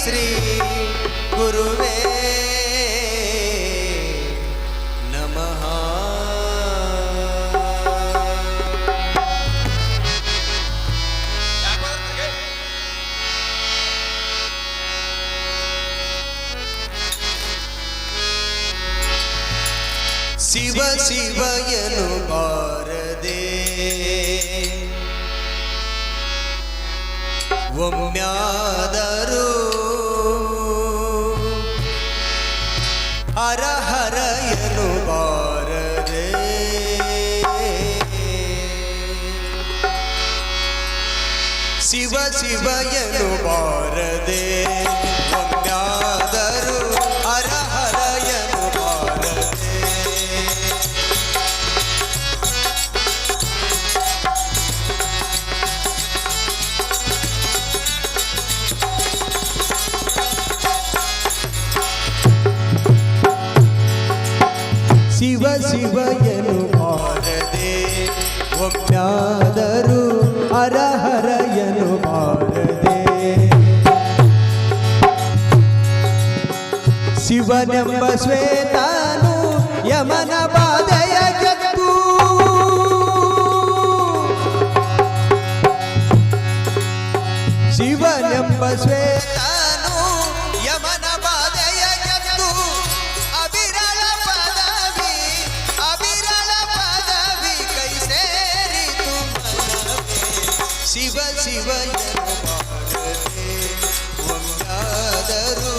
श्री गुरुवे ಶಿವ ಶಿವಯನು ಬಾರದೆ ಒಮ್ಮ್ಯಾದರೂ ಹರ ಹರಯನು ಬಾರದೆ ಶಿವ ಶಿವಯನು ಬಾರದೆ ಶಿವ ಶಿವಯನು ಮಾಡದೆ ಒಮ್ಮ್ಯಾದರೂ ಹರಹರಯನು ಮಾಡದೆ. ಶಿವನೆಂಬ ಶ್ವೇತಾನು ಯಮನ ಬಾಧೆಯ ಜಗತ್ತು ಶಿವನೆಂಬ ಶ್ವೇತಾನು ಶಿವ ಶಿವ ಎನ್ನು ಬಾರದೆ ಒಂದಾದರೂ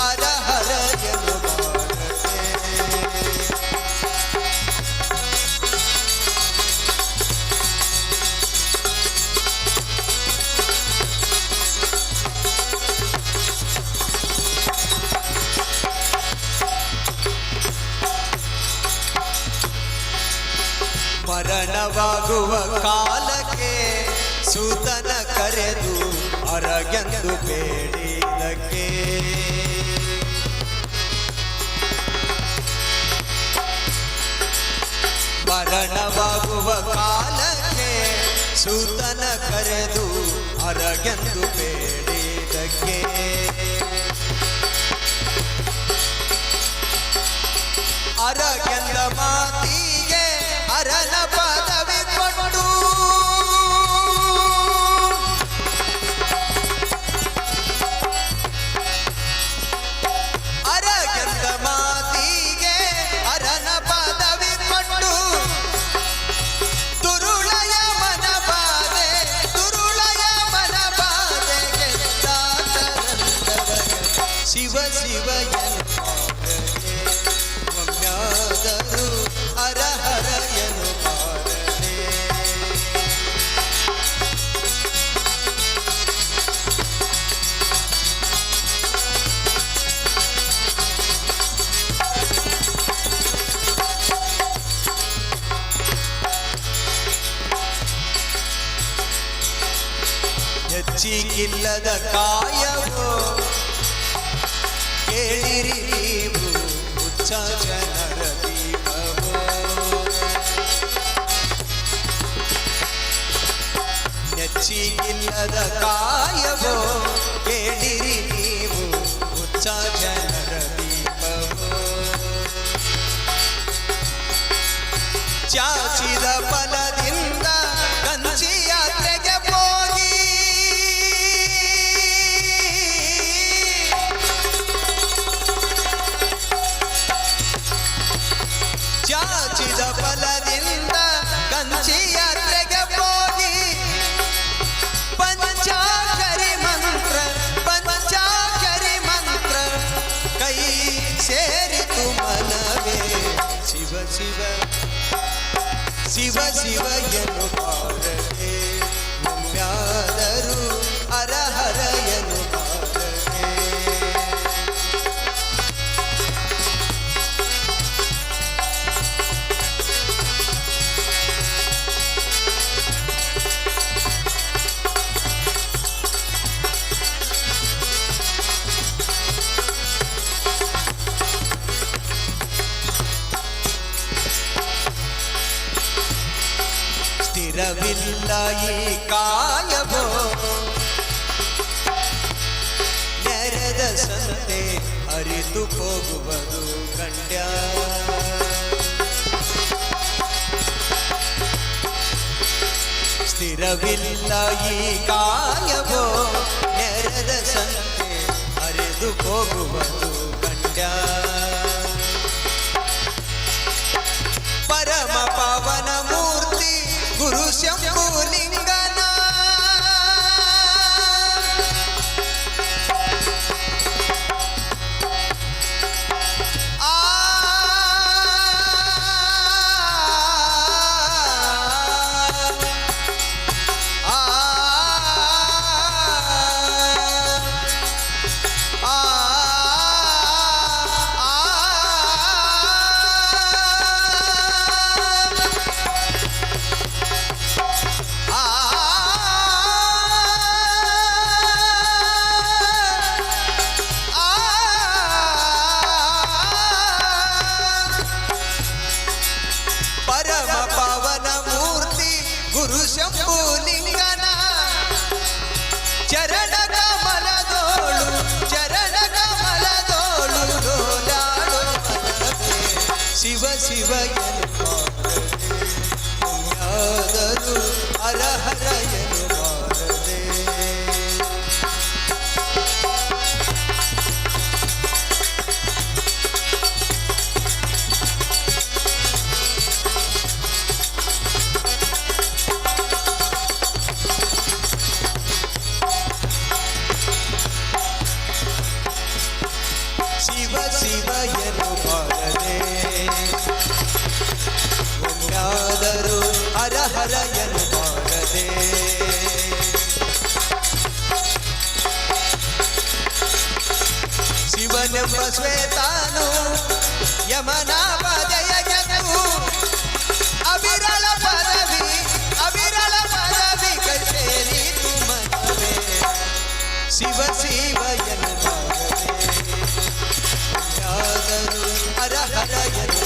ಹರ ಹರ ಎನ್ನು ಬಾರದೆ ಮರಣವಾಗುವ ಕಾಲಕ್ಕೆ ಸೂತನ ಕರೆದು ಹೊರಗೆಂದು ಬೇಡಿದಕ್ಕೆ ಮರಣವಾಗುವ ಕಾಲಕ್ಕೆ ಸೂತನ ಕರೆದು ಹೊರಗೆಂದು ಬೇಡಿದಕ್ಕೆ ಅರಗೆಂದ ಮಾತಿಗೆ ಹೆಚ್ಚಿಗಿಲ್ಲದ ಕಾಯವೋ ಕೇಳಿರಿ ನೀವು ಹುಚ್ಚ ಜನರ ದೀಪವೋ ನೆಚ್ಚಿಗಿಲ್ಲದ ಕಾಯವೋ ಕೇಳಿರಿ ನೀವು ಹುಚ್ಚ ಜನರ ದೀಪವೋ ಚಾಚಿದ ಫಲದಿಂದ see where, see where, yeah, no power. ಈ ಕಾಯವೋ ನೆರೆದ ಸಂತೆ ಅರಿತು ಹೋಗುವುದು ಕಂಡ್ಯ ಸ್ಥಿರವಿಲ್ಲ ಈ ಕಾಯವೋ ನೆರೆದ ಸಂತೆ ಅರಿದು ಹೋಗುವುದು ಕಂಡ್ಯ ಪರಮ ಪಾವನ Shiva. శ్వేతాను యమనా పదయ జగను అవిరళ పదవి అవిరళ పదవి కచేరి తుమవే శివ శివయను యాదరు హర హరయను